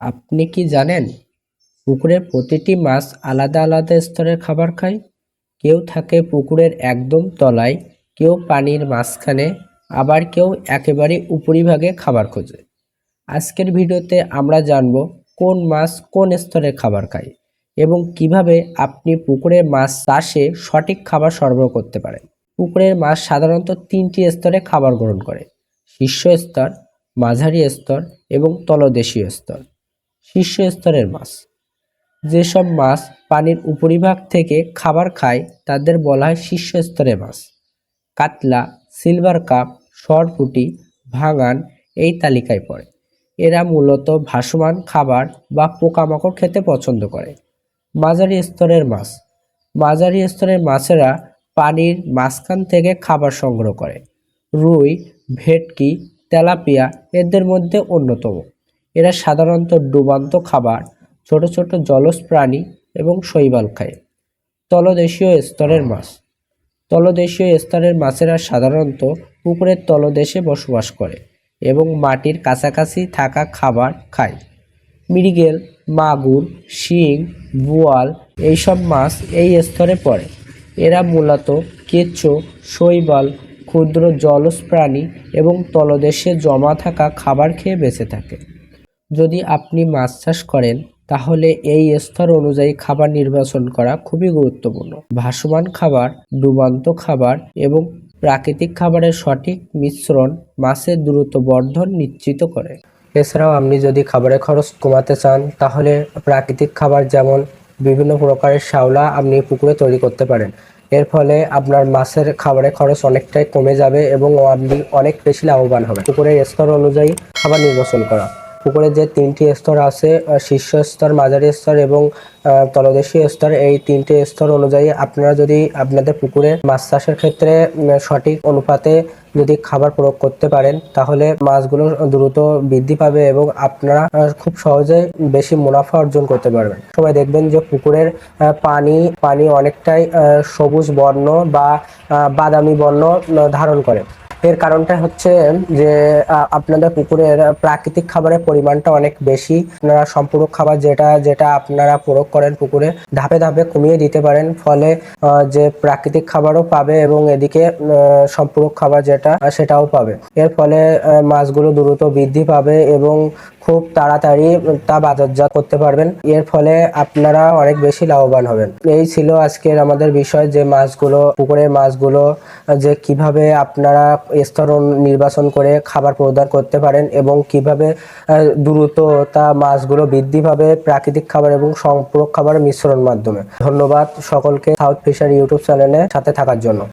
আপনি কি জানেন, পুকুরের প্রতিটি মাছ আলাদা আলাদা স্তরের খাবার খায়? কেউ থাকে পুকুরের একদম তলায়, কেউ পানির মাঝখানে, আবার কেউ একেবারে উপরিভাগে খাবার খোঁজে। আজকের ভিডিওতে আমরা জানব কোন মাছ কোন স্তরের খাবার খায় এবং কীভাবে আপনি পুকুরের মাছ চাষে সঠিক খাবার সরবরাহ করতে পারেন। পুকুরের মাছ সাধারণত তিনটি স্তরে খাবার গ্রহণ করে, শীর্ষ স্তর, মাঝারি স্তর এবং তলদেশীয় স্তর। শীর্ষ স্তরের মাছ। যেসব মাছ পানির উপরিভাগ থেকে খাবার খায়, তাদের বলা হয় শীর্ষ স্তরের মাছ। কাতলা, সিলভার কাপ, সরপুটি, ভাঙান এই তালিকায় পড়ে। এরা মূলত ভাসমান খাবার বা পোকামাকড় খেতে পছন্দ করে। মাঝারি স্তরের মাছ। মাঝারি স্তরের মাছেরা পানির মাঝখান থেকে খাবার সংগ্রহ করে। রুই, ভেটকি, তেলাপিয়া এদের মধ্যে অন্যতম। এরা সাধারণত ডুবান্ত খাবার, ছোট ছোট জলজ প্রাণী এবং শৈবাল খায়। তলদেশীয় স্তরের মাছ। তলদেশীয় স্তরের মাছেরা সাধারণত পুকুরের তলদেশে বসবাস করে এবং মাটির কাছাকাছি থাকা খাবার খায়। মৃগেল, মাগুর, শিং, বোয়াল এইসব মাছ এই স্তরে পড়ে। এরা মূলত কেঁচো, শৈবাল, ক্ষুদ্র জলজ প্রাণী এবং তলদেশে জমা থাকা খাবার খেয়ে বেঁচে থাকে। যদি আপনি মাছ চাষ করেন, তাহলে এই স্তর অনুযায়ী খাবার নির্বাচন করা খুবই গুরুত্বপূর্ণ। ভাসমান খাবার, ডুবান্ত খাবার এবং প্রাকৃতিক খাবারের সঠিক মিশ্রণ মাছের দ্রুত বর্ধন নিশ্চিত করে। এছাড়াও আপনি যদি খাবারের খরচ কমাতে চান, তাহলে প্রাকৃতিক খাবার যেমন বিভিন্ন প্রকারের শাওলা আপনি পুকুরে তৈরি করতে পারেন। এর ফলে আপনার মাছের খাবারের খরচ অনেকটাই কমে যাবে এবং আপনি অনেক বেশি লাভবান হবে পুকুরের স্তর অনুযায়ী খাবার নির্বাচন করা। পুকুরে যে তিনটি স্তর আছে শীর্ষ স্তর মাঝারি স্তর এবং তলদেশীয় স্তর, এই তিনটি স্তর অনুযায়ী আপনারা যদি আপনাদের পুকুরে মাছ চাষের ক্ষেত্রে সঠিক অনুপাতে যদি খাবার প্রয়োগ করতে পারেন, তাহলে মাছগুলো দ্রুত বৃদ্ধি পাবে এবং আপনারা খুব সহজে বেশি মুনাফা অর্জন করতে পারবেন। সবাই দেখবেন যে পুকুরের পানি পানি অনেকটাই সবুজ বর্ণ বা বাদামি বর্ণ ধারণ করে। এর কারণটা হচ্ছে যে আপনাদের পুকুরের প্রাকৃতিক খাবারের পরিমাণটা অনেক বেশি। আপনারা সম্পূরক খাবার যেটা যেটা আপনারা প্রয়োগ করেন পুকুরে, ধাপে ধাপে কমিয়ে দিতে পারেন। ফলে যে প্রাকৃতিক খাবারও পাবে এবং এদিকে সম্পূরক খাবার যেটা, সেটাও পাবে। এর ফলে মাছগুলো দ্রুত বৃদ্ধি পাবে এবং খুব তাড়াতাড়ি তা বাজারজাত করতে পারবেন। এর ফলে আপনারা অনেক বেশি লাভবান হবেন। এই ছিল আজকের আমাদের বিষয় যে মাছগুলো, পুকুরের মাছগুলো, যে কীভাবে আপনারা স্তর নির্বাচন করে খাবার প্রদান করতে পারেন এবং কীভাবে দ্রুত তা মাছগুলো বৃদ্ধি পাবে প্রাকৃতিক খাবার এবং সম্পূরক খাবারের মিশ্রণ মাধ্যমে। ধন্যবাদ সকলকে সাউথ ফিশার ইউটিউব চ্যানেলে সাথে থাকার জন্য।